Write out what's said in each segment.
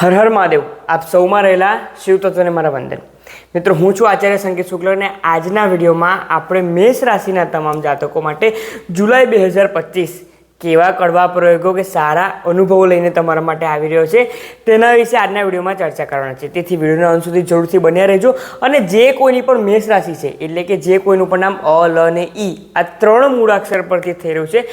હર હર મહાદેવ, આપ સૌમાં રહેલા શિવતત્વને મારા વંદન. મિત્રો, હું છું આચાર્ય સંકેત શુક્લ અને આજના વિડીયોમાં આપણે મેષ રાશિના તમામ જાતકો માટે જુલાઈ બે હજાર પચીસ કેવા કડવા પ્રયોગો કે સારા અનુભવો લઈને તમારા માટે આવી રહ્યો છે, તેના વિશે આજના વિડીયોમાં ચર્ચા કરવાના છે. તેથી વિડીયોના અંત સુધી જરૂરથી બન્યા રહેજો અને જે કોઈની પણ મેષ રાશિ છે, એટલે કે જે કોઈનું પણ નામ અ, લ અને ઈ, આ ત્રણ મૂળાક્ષર પરથી થઈ રહ્યું છે,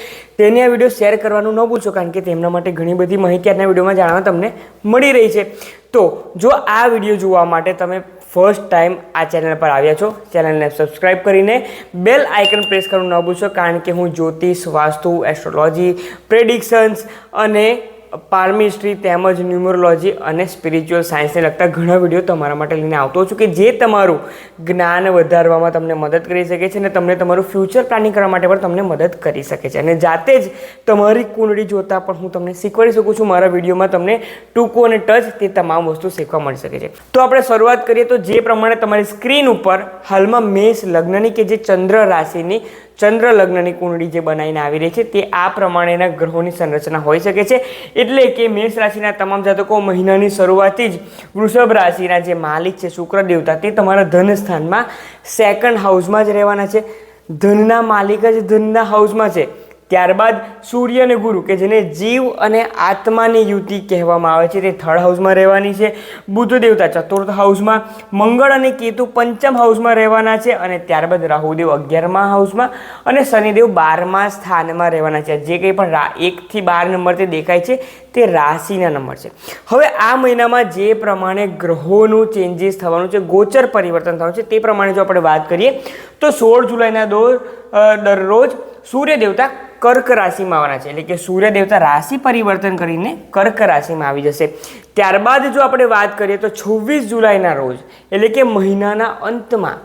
તેને આ વીડિયો શેર કરવાનું ન ભૂલશો, કારણ કે તેમના માટે ઘણી બધી માહિતી આજના વિડીયોમાં જાણવા તમને મળી રહી છે. તો જો આ વીડિયો જોવા માટે તમે ફર્સ્ટ ટાઈમ આ ચેનલ પર આવ્યા છો ચેનલને સબસ્ક્રાઈબ કરીને બેલ આઇકન પ્રેસ કરવાનું ન ભૂલશો, કારણ કે હું જ્યોતિષ, વાસ્તુ એસ્ટ્રોલોજી પ્રેડિક્શન્સ અને પાર્મિસ્ટ્રી તેમજ ન્યુમરોલોજી અને સ્પિરિચ્યુઅલ સાયન્સને લગતા ઘણા વીડિયો તમારા માટે લઈને આવતો છું કે જે તમારું જ્ઞાન વધારવામાં તમને મદદ કરી શકે છે અને તમને તમારું ફ્યુચર પ્લાનિંગ કરવા માટે પણ તમને મદદ કરી શકે છે. અને જાતે જ તમારી કુંડળી જોતાં પણ હું તમને શીખવાડી શકું છું. મારા વિડીયોમાં તમને ટૂંકું અને ટચ તે તમામ વસ્તુ શીખવા મળી શકે છે. તો આપણે શરૂઆત કરીએ તો જે પ્રમાણે તમારી સ્ક્રીન ઉપર હાલમાં મેષ લગ્નની કે જે ચંદ્ર રાશિની ચંદ્ર લગ્નની કુંડળી જે બનાવીને આવી રહી છે, તે આ પ્રમાણેના ગ્રહોની સંરચના હોઈ શકે છે. એટલે કે મેષ રાશિના તમામ જાતકો મહિનાની શરૂઆતથી જ વૃષભ રાશિના જે માલિક છે, શુક્ર દેવતા, તે તમારા ધન સ્થાનમાં સેકન્ડ હાઉસમાં જ રહેવાના છે. ધનના માલિક જ ધનના હાઉસમાં છે. ત્યારબાદ સૂર્ય અને ગુરુ, કે જેને જીવ અને આત્માની યુતિ કહેવામાં આવે છે, તે થર્ડ હાઉસમાં રહેવાની છે. બુદ્ધ દેવતા ચતુર્થ હાઉસમાં મંગળ અને કેતુ પંચમ હાઉસમાં રહેવાના છે અને ત્યારબાદ રાહુદેવ અગિયારમા હાઉસમાં અને શનિદેવ બારમા સ્થાનમાં રહેવાના છે. જે કંઈ પણ રા એકથી બાર નંબર તે દેખાય છે, તે રાશિના નંબર છે. હવે આ મહિનામાં જે પ્રમાણે ગ્રહોનું ચેન્જીસ થવાનું છે, ગોચર પરિવર્તન થવાનું છે, તે પ્રમાણે જો આપણે વાત કરીએ, તો સોળ જુલાઈના દો દરરોજ સૂર્ય દેવતા કર્ક રાશિમાં આવવાના છે. એટલે કે સૂર્ય દેવતા રાશિ પરિવર્તન કરીને કર્ક રાશિમાં આવી જશે. ત્યારબાદ જો આપણે વાત કરીએ તો છવ્વીસ જુલાઈના રોજ, એટલે કે મહિનાના અંતમાં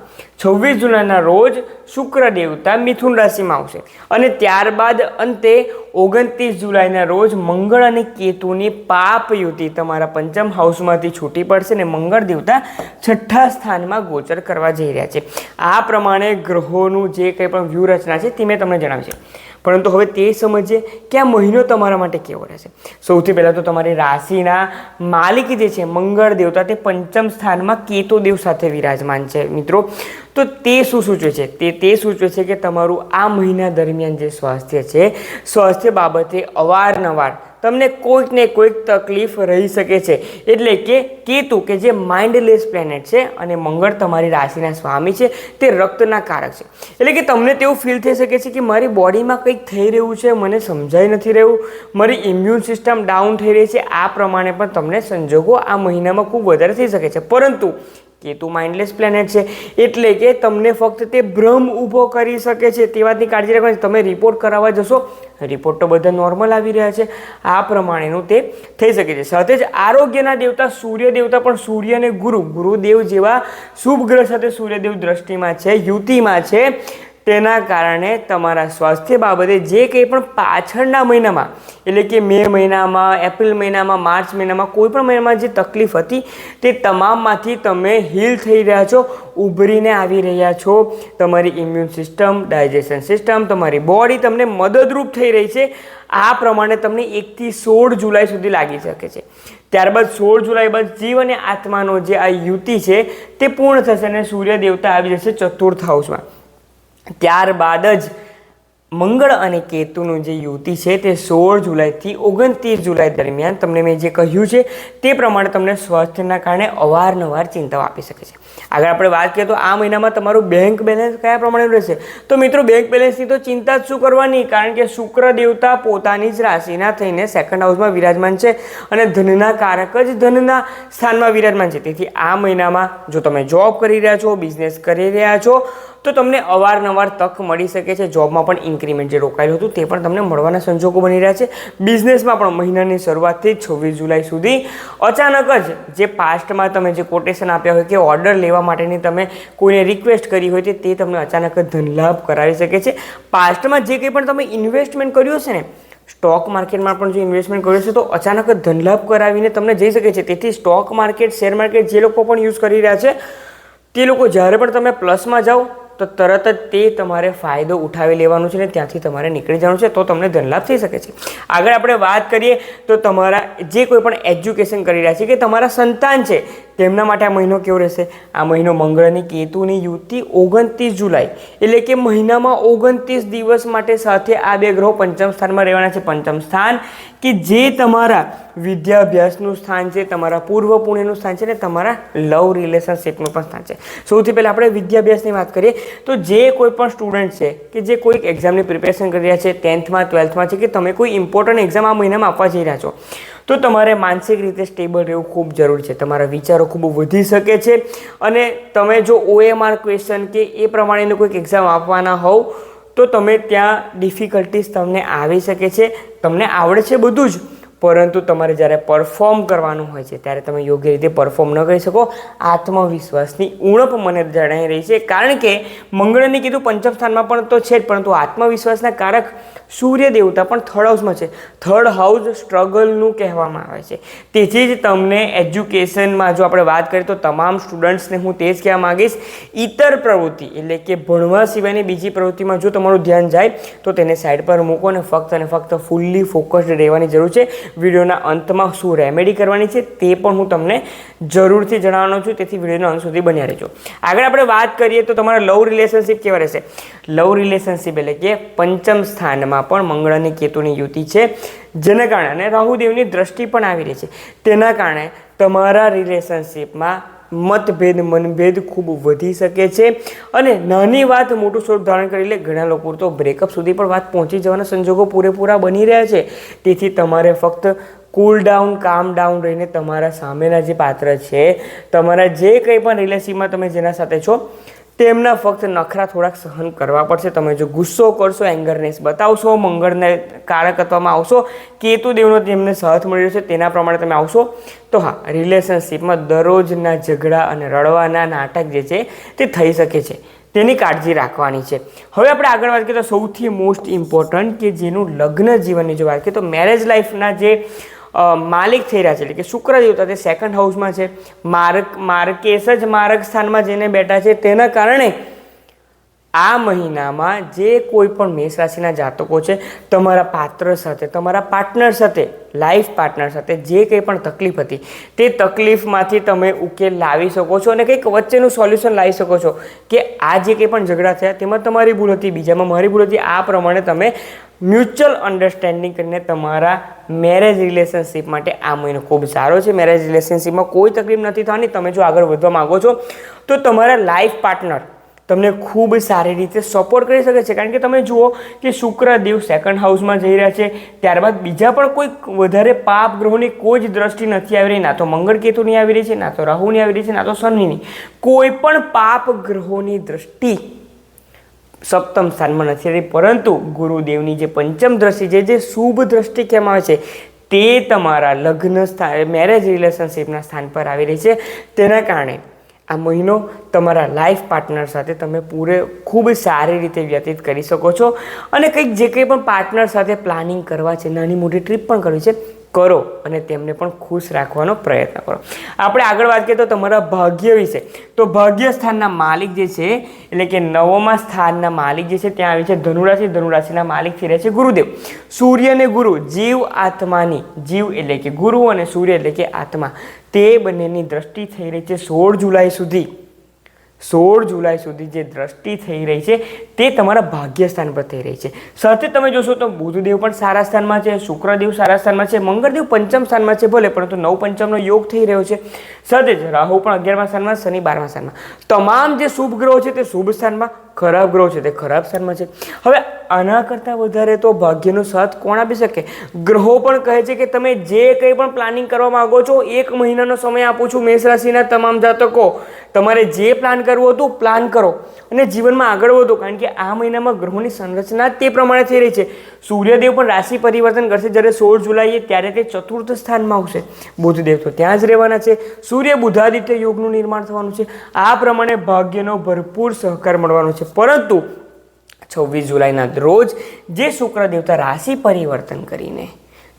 છવ્વીસ જુલાઈના રોજ શુક્ર દેવતા મિથુન રાશિમાં આવશે. અને ત્યારબાદ અંતે ઓગણત્રીસ જુલાઈના રોજ મંગળ અને કેતુની પાપ યુતિ તમારા પંચમ હાઉસમાંથી છૂટી પડશે અને મંગળ દેવતા છઠ્ઠા સ્થાનમાં ગોચર કરવા જઈ રહ્યા છે. આ પ્રમાણે ગ્રહોનું જે કંઈ પણ વ્યૂહરચના છે તે મેં તમને જણાવી છે. પરંતુ હવે તે સમજીએ કે આ મહિનો તમારા માટે કેવો રહેશે. સૌથી પહેલાં તો તમારી રાશિના માલિક જે છે, મંગળ દેવતા, તે પંચમ સ્થાનમાં કેતુ દેવ સાથે વિરાજમાન છે. મિત્રો, તો તે શું સૂચવે છે? તે તે સૂચવે છે કે તમારું આ મહિના દરમિયાન જે સ્વાસ્થ્ય છે, સ્વાસ્થ્ય બાબતે અવારનવાર તમને કોઈક ને કોઈક તકલીફ રહી શકે છે. એટલે કે કેતુ કે જે માઇન્ડલેસ પ્લેનેટ છે અને મંગળ તમારી રાશિના સ્વામી છે, તે રક્તના કારક છે. એટલે કે તમને તેવું ફીલ થઈ શકે છે કે મારી બોડીમાં કંઈક થઈ રહ્યું છે, મને સમજાઈ નથી રહ્યું, મારી ઇમ્યુન સિસ્ટમ ડાઉન થઈ રહી છે, આ પ્રમાણે પણ તમને સંજોગો આ મહિનામાં ખૂબ વધારે થઈ શકે છે. પરંતુ કેતુ માઇન્ડલેસ પ્લેનેટ છે, એટલે કે તમને ફક્ત તે ભ્રમ ઊભો કરી શકે છે, તે વાતની કાળજી રાખવાની. તમે રિપોર્ટ કરાવવા જશો રિપોર્ટ તો બધા નોર્મલ આવી રહ્યા છે. આ પ્રમાણેનું તે થઈ શકે છે. સાથે જ આરોગ્યના દેવતા, સૂર્ય દેવતા પણ સૂર્ય અને ગુરુ. ગુરુદેવ જેવા શુભ ગ્રહ સાથે સૂર્યદેવ દ્રષ્ટિમાં છે, યુતિમાં છે. તેના કારણે તમારા સ્વાસ્થ્ય બાબતે જે કંઈ પણ પાછળના મહિનામાં, એટલે કે મે મહિનામાં, એપ્રિલ મહિનામાં, માર્ચ મહિનામાં, કોઈ પણ મહિનામાં જે તકલીફ હતી, તે તમામમાંથી તમે હીલ થઈ રહ્યા છો, ઉભરીને આવી રહ્યા છો. તમારી ઇમ્યુન સિસ્ટમ ડાયજેશન સિસ્ટમ તમારી બોડી તમને મદદરૂપ થઈ રહી છે. આ પ્રમાણે તમને એકથી સોળ જુલાઈ સુધી લાગી શકે છે. ત્યારબાદ સોળ જુલાઈ બાદ જીવ અને આત્માનો જે આ યુતિ છે, તે પૂર્ણ થશે અને સૂર્ય દેવતા આવી જશે ચતુર્થ હાઉસમાં ત્યારબાદ જ મંગળ અને કેતુનું જે યુતિ છે તે સોળ જુલાઈથી ઓગણત્રીસ જુલાઈ દરમિયાન તમને મેં જે કહ્યું છે તે પ્રમાણે તમને સ્વાસ્થ્યના કારણે અવારનવાર ચિંતાઓ આપી શકે છે. આગળ આપણે વાત કરીએ તો આ મહિનામાં તમારું બેંક બેલેન્સ કયા પ્રમાણે રહેશે? તો મિત્રો બેંક બેલેન્સની તો ચિંતા જ શું કરવાની? કારણ કે શુક્ર દેવતા પોતાની જ રાશિના થઈને સેકન્ડ હાઉસમાં વિરાજમાન છે અને ધનના કારક જ ધનના સ્થાનમાં વિરાજમાન છે. તેથી આ મહિનામાં જો તમે જોબ કરી રહ્યા છો બિઝનેસ કરી રહ્યા છો તો તમને અવારનવાર તક મળી શકે છે. જોબમાં પણ ઇન્ક્રીમેન્ટ જે રોકાયેલું હતું તે પણ તમને મળવાના સંજોગો બની રહ્યા છે. બિઝનેસમાં પણ મહિનાની શરૂઆતથી છવ્વીસ જુલાઈ સુધી અચાનક જ જે પાસ્ટમાં તમે જે કોટેશન આપ્યા હોય કે ઓર્ડર લેવા માટેની તમે કોઈને રિક્વેસ્ટ કરી હોય તે તમને અચાનક જ ધનલાભ કરાવી શકે છે. પાસ્ટમાં જે કંઈ પણ તમે ઇન્વેસ્ટમેન્ટ કર્યું હશે ને સ્ટોક માર્કેટમાં પણ જો ઇન્વેસ્ટમેન્ટ કર્યું છે તો અચાનક જ ધનલાભ કરાવીને તમને જઈ શકે છે. તેથી સ્ટોક માર્કેટ શેર માર્કેટ જે લોકો પણ યુઝ કરી રહ્યા છે, તે લોકો જ્યારે પણ તમે પ્લસમાં જાઓ તો તરત જ તે તમારે ફાયદો ઉઠાવી લેવાનો છે ને ત્યાંથી તમારે નીકળી જવાનું છે, તો તમને ધનલાભ થઈ શકે છે. આગળ આપણે વાત કરીએ તો તમારા જે કોઈ પણ એજ્યુકેશન કરી રહ્યા છે કે તમારા સંતાન છે તેમના માટે આ મહિનો કેવો રહેશે? આ મહિનો મંગળની કેતુની યુતિ ઓગણત્રીસ જુલાઈ. એટલે કે મહિનામાં ઓગણત્રીસ દિવસ માટે સાથે આ બે ગ્રહો પંચમ સ્થાનમાં રહેવાના છે. પંચમ સ્થાન કે જે તમારા વિદ્યાભ્યાસનું સ્થાન છે, તમારા પૂર્વ પુણ્યનું સ્થાન છે ને તમારા લવ રિલેશનશિપનું પણ સ્થાન છે. સૌથી પહેલાં આપણે વિદ્યાભ્યાસની વાત કરીએ તો જે કોઈ પણ સ્ટુડન્ટ છે કે જે કોઈક એક્ઝામની પ્રિપેરેશન કરી રહ્યા છે ટેન્થમાં ટ્વેલ્થમાં છે કે તમે કોઈ ઇમ્પોર્ટન્ટ એક્ઝામ આ મહિનામાં આપવા જઈ રહ્યા છો. તો તમારે માનસિક રીતે સ્ટેબલ રહેવું ખૂબ જરૂરી છે. તમારા વિચારો ખૂબ વધી શકે છે અને તમે જો ઓએમઆર ક્વેશ્ચન કે એ પ્રમાણેનું કોઈક એક્ઝામ આપવાના હોવ, તો તમે ત્યાં ડિફિકલ્ટીસ તમને આવી શકે છે. તમને આવડે છે બધું જ. પરંતુ તમારે જ્યારે પરફોર્મ કરવાનું હોય છે, ત્યારે તમે યોગ્ય રીતે પરફોર્મ ન કરી શકો. આત્મવિશ્વાસની ઉણપ મને જણાઈ રહી છે, કારણ કે મંગળને કીધું પંચમ સ્થાનમાં પણ તો છે જ, પરંતુ આત્મવિશ્વાસના કારક સૂર્ય દેવતા પણ થર્ડ હાઉસમાં છે. થર્ડ હાઉસ સ્ટ્રગલનું કહેવામાં આવે છે. તેથી જ તમને એજ્યુકેશનમાં જો આપણે વાત કરીએ તો તમામ સ્ટુડન્ટ્સને હું તે જ કહેવા માગીશ ઇતર પ્રવૃત્તિ, એટલે કે ભણવા સિવાયની બીજી પ્રવૃત્તિમાં જો તમારું ધ્યાન જાય, તો તેને સાઈડ પર મૂકો અને ફક્ત અને ફક્ત ફૂલ્લી ફોકસ્ડ રહેવાની જરૂર છે. વિડીયોના અંતમાં શું રેમેડી કરવાની છે તે પણ હું તમને જરૂરથી જણાવવાનો છું. તેથી વિડીયોના અંત સુધી બન્યા રહેજો. આગળ આપણે વાત કરીએ તો તમારા લવ રિલેશનશિપ કેવા રહેશે? લવ રિલેશનશિપ એટલે કે પંચમ સ્થાનમાં પણ મંગળ અને કેતુની યુતિ છે. જેના કારણે અને રાહુદેવની દ્રષ્ટિ પણ આવી રહી છે. તેના કારણે તમારા રિલેશનશિપમાં મતભેદ, મનભેદ ખૂબ વધી શકે છે. અને નાની વાત, મોટું સ્વરૂપ ધારણ કરી લે, ઘણા લોકો તો બ્રેકઅપ સુધી પણ વાત પહોંચી જવાના સંજોગો પૂરેપૂરા બની રહ્યા છે. તેથી તમારે ફક્ત કૂલ ડાઉન કામ ડાઉન રહીને તમારા સામેના જે પાત્ર છે, તમારા જે કંઈ પણ રિલેશનશિપમાં તમે જેના સાથે છો તેમના ફક્ત નખરા થોડાક સહન કરવા પડશે. તમે જો ગુસ્સો કરશો, એંગરનેસ બતાવશો, મંગળને કારક કારકત્વમાં આવશો કેતુ દેવનો જેમને સહથ મળી રહ્યો છે, તેના પ્રમાણે તમે આવશો. તો હા રિલેશનશીપમાં દરરોજના ઝઘડા અને રડવાના નાટક જે છે, તે થઈ શકે છે. તેની કાળજી રાખવાની છે. હવે આપણે આગળ વાત કરીએ તો સૌથી મોસ્ટ ઇમ્પોર્ટન્ટ કે જેનું લગ્ન જીવનની જો વાત કરીએ તો મેરેજ લાઈફના જે માલિક થઈ રહ્યા છે. એટલે કે શુક્ર દેવતા તે સેકન્ડ હાઉસમાં છે. માર્ક માર્કેશ જ માર્ગ સ્થાનમાં જઈને બેઠા છે. તેના કારણે આ મહિનામાં જે કોઈ પણ મેષ રાશિના જાતકો છે, તમારા પાત્ર સાથે, તમારા પાર્ટનર સાથે લાઈફ પાર્ટનર સાથે જે કંઈ પણ તકલીફ હતી, તે તકલીફમાંથી તમે ઉકેલ લાવી શકો છો અને કંઈક વચ્ચેનું સોલ્યુશન લાવી શકો છો કે આ જે કંઈ પણ ઝઘડા થયા, તેમાં તમારી ભૂલ હતી, બીજામાં મારી ભૂલ હતી, આ પ્રમાણે તમે મ્યુચ્યુઅલ અન્ડરસ્ટેન્ડિંગ કરીને તમારા મેરેજ રિલેશનશિપ માટે આ મહિનો ખૂબ સારો છે. મેરેજ રિલેશનશિપમાં કોઈ તકલીફ નથી થવાની. તમે જો આગળ વધવા માગો છો, તો તમારા લાઈફ પાર્ટનર તમને ખૂબ સારી રીતે સપોર્ટ કરી શકે છે. કારણ કે તમે જુઓ કે શુક્ર દેવ સેકન્ડ હાઉસમાં જઈ રહ્યા છે. ત્યારબાદ બીજા પણ કોઈ વધારે પાપ ગ્રહોની કોઈ જ દ્રષ્ટિ નથી આવી રહી. ના તો મંગળ કેતુની આવી રહી છે, ના તો રાહુની આવી રહી છે, ના તો શનિની કોઈ પણ પાપ ગ્રહોની દ્રષ્ટિ સપ્તમ સ્થાનમાં નથી રહી પરંતુ ગુરુદેવની જે પંચમ દ્રષ્ટિ છે, જે શુભ દ્રષ્ટિ કહેવામાં આવે છે, તે તમારા લગ્ન સ્થાન મેરેજ રિલેશનશિપના સ્થાન પર આવી રહી છે. તેના કારણે આ મહિનો તમારા લાઈફ પાર્ટનર સાથે તમે પૂરે, ખૂબ સારી રીતે વ્યતીત કરી શકો છો. અને કંઈક જે કંઈ પણ પાર્ટનર સાથે પ્લાનિંગ કરવા છે, નાની મોટી ટ્રીપ પણ કરવી છે કરો અને તેમને પણ ખુશ રાખવાનો પ્રયત્ન કરો. આપણે આગળ વાત કરીએ તો તમારા ભાગ્ય વિશે. તો ભાગ્ય સ્થાનના માલિક જે છે, એટલે કે નવમા સ્થાનના માલિક જે છે, ત્યાં આવે છે ધનુરાશિ. ધનુરાશિના માલિક થઈ રહ્યા છે ગુરુદેવ. સૂર્ય અને ગુરુ, જીવ, આત્માની, જીવ એટલે કે ગુરુ અને સૂર્ય એટલે કે આત્મા. તે બંનેની દ્રષ્ટિ થઈ રહી છે સોળ જુલાઈ સુધી. સોળ જુલાઈ સુધી જે દ્રષ્ટિ થઈ રહી છે, તે તમારા ભાગ્ય સ્થાન પર થઈ રહી છે. સાથે તમે જોશો તો બુધદેવ પણ સારા સ્થાનમાં છે, શુક્રદેવ સારા સ્થાનમાં છે, મંગળદેવ પંચમ સ્થાનમાં છે, ભલે પરંતુ નવ પંચમનો યોગ થઈ રહ્યો છે. સાથે જ રાહુ પણ અગિયારમા સ્થાનમાં, શનિ બારમા સ્થાનમાં. તમામ જે શુભ ગ્રહો છે તે શુભ સ્થાનમાં, ખરાબ ગ્રહો છે તે ખરાબ સ્થાનમાં છે. હવે આના કરતાં વધારે તો ભાગ્યનો સાથ કોણ આપી શકે? ગ્રહો પણ કહે છે કે તમે જે કંઈ પણ પ્લાનિંગ કરવા માંગો છો, એક મહિનાનો સમય આપું છું મેષ રાશિના તમામ જાતકો. તમારે જે પ્લાન કરવું હતું પ્લાન કરો અને જીવનમાં આગળ વધો. કારણ કે આ મહિનામાં ગ્રહોની સંરચના તે પ્રમાણે થઈ રહી છે. સૂર્યદેવ પણ રાશિ પરિવર્તન કરશે જ્યારે સોળ જુલાઈએ ત્યારે તે ચતુર્થ સ્થાનમાં આવશે. બુધદેવ તો ત્યાં જ રહેવાના છે. સૂર્ય બુધાદિત્ય યોગનું નિર્માણ થવાનું છે. આ પ્રમાણે ભાગ્યનો ભરપૂર સહકાર મળવાનો છે. પરંતુ છવ્વીસ જુલાઈના રોજ જે શુક્ર દેવતા રાશિ પરિવર્તન કરીને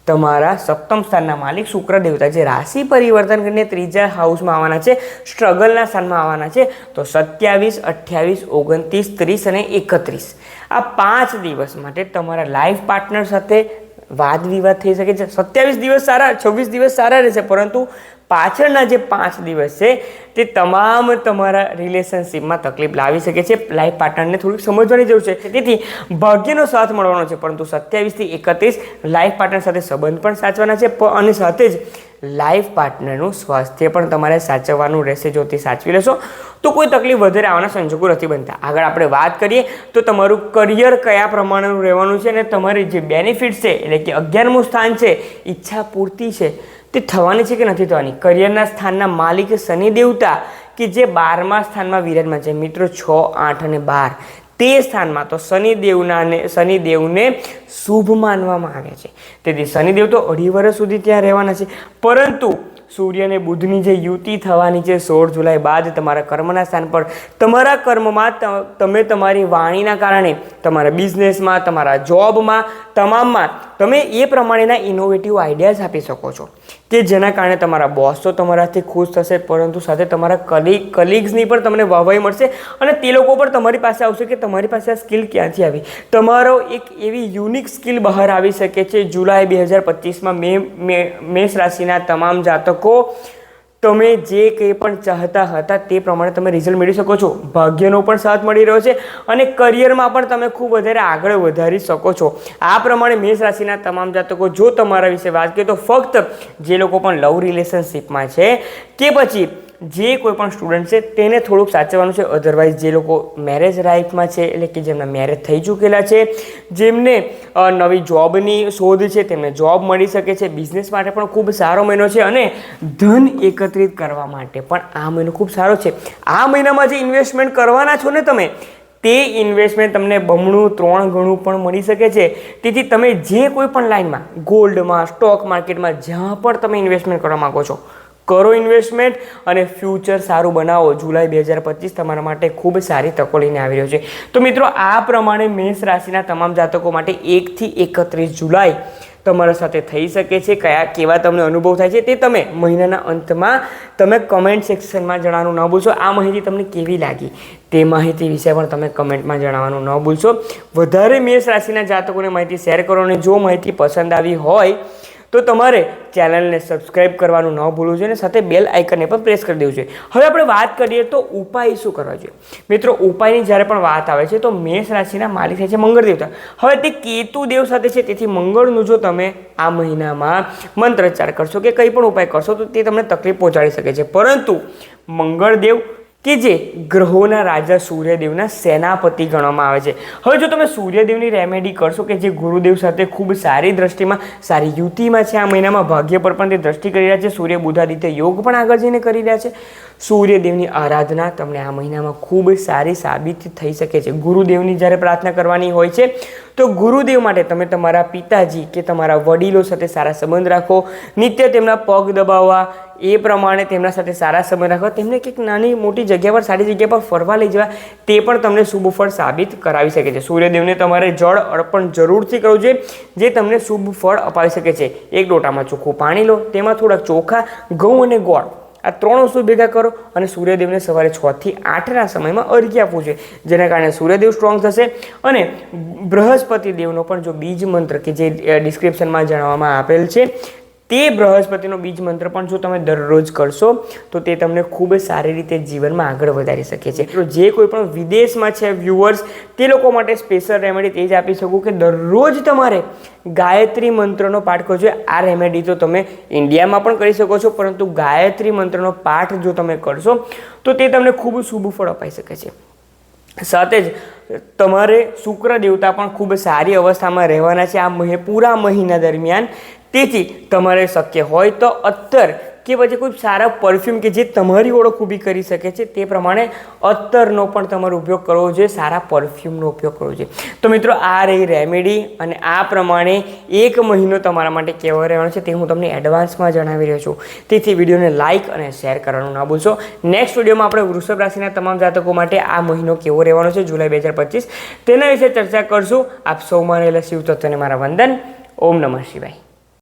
તમારા સપ્તમ સ્થાનના માલિક શુક્ર દેવતા જે રાશિ પરિવર્તન કરીને ત્રીજા હાઉસમાં આવવાના છે. સ્ટ્રગલના સ્થાનમાં આવવાના છે. તો સત્યાવીસ, અઠ્યાવીસ, ઓગણત્રીસ, ત્રીસ અને એકત્રીસ. આ પાંચ દિવસ માટે તમારા લાઈફ પાર્ટનર સાથે વાદ વિવાદ થઈ શકે છે. સત્યાવીસ દિવસ સારા, છવ્વીસ દિવસ સારા રહેશે. પરંતુ પાછળના જે પાંચ દિવસ છે, તે તમામ તમારા રિલેશનશિપમાં તકલીફ લાવી શકે છે લાઈફ પાર્ટનરને થોડીક સમજવાની જરૂર છે. તેથી ભાગ્યનો સાથ મળવાનો છે, પરંતુ સત્યાવીસથી એકત્રીસ લાઈફ પાર્ટનર સાથે સંબંધ પણ સાચવાના છે અને સાથે જ લાઈફ પાર્ટનરનું સ્વાસ્થ્ય પણ તમારે સાચવવાનું રહેશે, જો તે સાચવી લેશો, તો કોઈ તકલીફ વધારે આવવાના સંજોગો નથી બનતા. આગળ આપણે વાત કરીએ, તો તમારું કરિયર કયા પ્રમાણેનું રહેવાનું છે, અને તમારી જે બેનિફિટ્સ છે, એટલે કે અગિયારમું સ્થાન છે, ઈચ્છા પૂરતી છે તે થવાની છે કે નથી થવાની? કરિયરના સ્થાનના માલિક શનિ દેવતા કે જે બારમા સ્થાનમાં વિરાજમાં છે? મિત્રો, છ, આઠ અને બાર. તે સ્થાનમાં તો શનિદેવનાને શનિદેવને શુભ માનવામાં આવે છે. તેથી શનિદેવ તો અઢી વર્ષ સુધી ત્યાં રહેવાના છે. પરંતુ સૂર્ય અને બુધની જે યુતિ થવાની છે સોળ જુલાઈ બાદ તમારા કર્મના સ્થાન પર, તમારા કર્મમાં તમે તમારી વાણીના કારણે, તમારા બિઝનેસમાં તમારા જોબમાં તમામમાં તમે એ પ્રમાણેના ઇનોવેટિવ આઈડિયાઝ આપી શકો છો. કે જેના કારણે તમારા બોસ તો તમારાથી ખુશ થશે, પરંતુ સાથે તમારા કલીગ કલીગ્સની પણ તમને વાહવાઈ મળશે અને તે લોકો પણ તમારી પાસે આવશે કે તમારી પાસે આ સ્કિલ ક્યાંથી આવી? તમારો એક એવી યુનિક સ્કિલ બહાર આવી શકે છે. જુલાઈ બે હજાર પચીસમાં મે- મેષ રાશિના તમામ જાતકો તમે જે કંઈ પણ ચાહતા હતા તે પ્રમાણે તમે રિઝલ્ટ મેળવી શકો છો. ભાગ્યનો પણ સાથ મળી રહ્યો છે અને કરિયરમાં પણ તમે ખૂબ વધારે આગળ વધારી શકો છો. આ પ્રમાણે મેષ રાશિના તમામ જાતકો જો તમારા વિશે વાત કરીએ તો ફક્ત જે લોકો પણ લવ રિલેશનશિપમાં છે કે પછી જે કોઈ પણ સ્ટુડન્ટ છે, તેને થોડુંક સાચવવાનું છે. અધરવાઇઝ જે લોકો મેરેજ લાઈફમાં છે, એટલે કે જેમના મેરેજ થઈ ચૂકેલા છે, જેમને નવી જોબની શોધ છે, તેમને જોબ મળી શકે છે. બિઝનેસ માટે પણ ખૂબ સારો મહિનો છે અને ધન એકત્રિત કરવા માટે પણ આ મહિનો ખૂબ સારો છે. આ મહિનામાં જે ઇન્વેસ્ટમેન્ટ કરવાના છો ને તમે, તે ઇન્વેસ્ટમેન્ટ તમને બમણું, ત્રણ ગણું પણ મળી શકે છે. તેથી તમે જે કોઈ પણ લાઇનમાં ગોલ્ડમાં સ્ટોક માર્કેટમાં જ્યાં પણ તમે ઇન્વેસ્ટમેન્ટ કરવા માંગો છો કરો ઇન્વેસ્ટમેન્ટ અને ફ્યુચર સારું બનાવો. જુલાઈ બે હજાર પચીસ તમારા માટે ખૂબ સારી તકો લઈને આવી રહ્યો છે. તો મિત્રો, આ પ્રમાણે મેષ રાશિના તમામ જાતકો માટે એકથી એકત્રીસ જુલાઈ તમારા સાથે થઈ શકે છે. કયા, કેવા તમને અનુભવ થાય છે તે તમે મહિનાના અંતમાં તમે કમેન્ટ સેક્શનમાં જણાવવાનું ન ભૂલશો. આ માહિતી તમને કેવી લાગી તે માહિતી વિશે પણ તમે કમેન્ટમાં જણાવવાનું ન ભૂલશો. વધારે મેષ રાશિના જાતકોને માહિતી શેર કરો અને જો માહિતી પસંદ આવી હોય તો તમારે ચેનલને સબસ્ક્રાઇબ કરવાનું ન ભૂલવું જોઈએ અને સાથે બેલ આઇકનને પણ પ્રેસ કરી દેવું જોઈએ. હવે આપણે વાત કરીએ તો ઉપાય શું કરવા જોઈએ? મિત્રો, ઉપાયની જ્યારે પણ વાત આવે છે તો મેષ રાશિના માલિક થાય છે મંગળ દેવતા હવે તે કેતુ દેવ સાથે છે, તેથી મંગળનું જો તમે આ મહિનામાં મંત્રોચ્ચાર કરશો કે કંઈ પણ ઉપાય કરશો તો તે તમને તકલીફ પહોંચાડી શકે છે. પરંતુ મંગળદેવ કે જે ગ્રહોના રાજા સૂર્યદેવના સેનાપતિ ગણવામાં આવે છે. હવે જો તમે સૂર્યદેવની રેમેડી કરશો કે જે ગુરુદેવ સાથે ખૂબ સારી દ્રષ્ટિમાં, સારી યુતિમાં છે, આ મહિનામાં ભાગ્ય પર પણ તે દ્રષ્ટિ કરી રહ્યા છે, સૂર્ય બુધાદિત્ય યોગ પણ આગળ જઈને કરી રહ્યા છે. સૂર્યદેવની આરાધના તમને આ મહિનામાં ખૂબ સારી સાબિત થઈ શકે છે. ગુરુદેવની જ્યારે પ્રાર્થના કરવાની હોય છે, તો ગુરુદેવ માટે તમે તમારા પિતાજી કે તમારા વડીલો સાથે સારા સંબંધ રાખો. નિત્ય તેમના પગ દબાવવા, એ પ્રમાણે તેમના સાથે સારા સંબંધ રાખવા તેમને કંઈક નાની મોટી જગ્યા પર, સારી જગ્યા પર ફરવા લઈ જવા, તે પણ તમને શુભ ફળ સાબિત કરાવી શકે છે. સૂર્યદેવને તમારે જળ અર્પણ જરૂરથી કરવું જોઈએ, જે તમને શુભ ફળ અપાવી શકે છે. એક લોટામાં ચોખ્ખું પાણી લો, તેમાં થોડાક ચોખા, ઘઉં અને ગોળ આ ત્રણ વસ્તુ ભેગા કરો? અને સૂર્યદેવને સવારે છથી આઠના સમયમાં અર્ઘ્ય આપવું જોઈએ. જેના કારણે સૂર્યદેવ સ્ટ્રોંગ થશે અને બૃહસ્પતિ દેવનો પણ જો બીજ મંત્ર કે જે ડિસ્ક્રિપ્શનમાં જણાવવામાં આપેલ છે તે બૃહસ્પતિનો બીજ મંત્ર પણ જો તમે દરરોજ કરશો, તો તે તમને ખૂબ જ સારી રીતે જીવનમાં આગળ વધારી શકે છે. તો જે કોઈ પણ વિદેશમાં છે વ્યુઅર્સ તે લોકો માટે સ્પેશિયલ રેમેડી તે જ આપી શકું કે દરરોજ તમારે ગાયત્રી મંત્રનો પાઠ કરવો જોઈએ આ રેમેડી તો તમે ઇન્ડિયામાં પણ કરી શકો છો, પરંતુ ગાયત્રી મંત્રનો પાઠ જો તમે કરશો, તો તે તમને ખૂબ શુભ ફળ અપાઈ શકે છે. સાથે જ તમારે શુક્ર દેવતા પણ ખૂબ સારી અવસ્થામાં રહેવાના છે. આ પૂરા મહિના દરમિયાન તેથી તમારે શક્ય હોય તો અત્તર કે પછી કોઈ સારા પરફ્યુમ કે જે તમારી ઓળખ ઊભી કરી શકે છે તે પ્રમાણે અત્તરનો પણ તમારે ઉપયોગ કરવો જોઈએ, સારા પરફ્યુમનો ઉપયોગ કરવો જોઈએ. તો મિત્રો, આ રહી રેમેડી અને આ પ્રમાણે એક મહિનો તમારા માટે કેવો રહેવાનો છે તે હું તમને એડવાન્સમાં જણાવી રહ્યો છું. તેથી વિડીયોને લાઇક અને શેર કરવાનું ના ભૂલશો. નેક્સ્ટ વિડીયોમાં આપણે વૃષભ રાશિના તમામ જાતકો માટે આ મહિનો કેવો રહેવાનો છે, જુલાઈ બે હજાર પચીસ. તેના વિશે ચર્ચા કરશું. આપ સૌમાં રહેલા શિવ તત્વને મારા વંદન. ઓમ નમઃ શિવાય.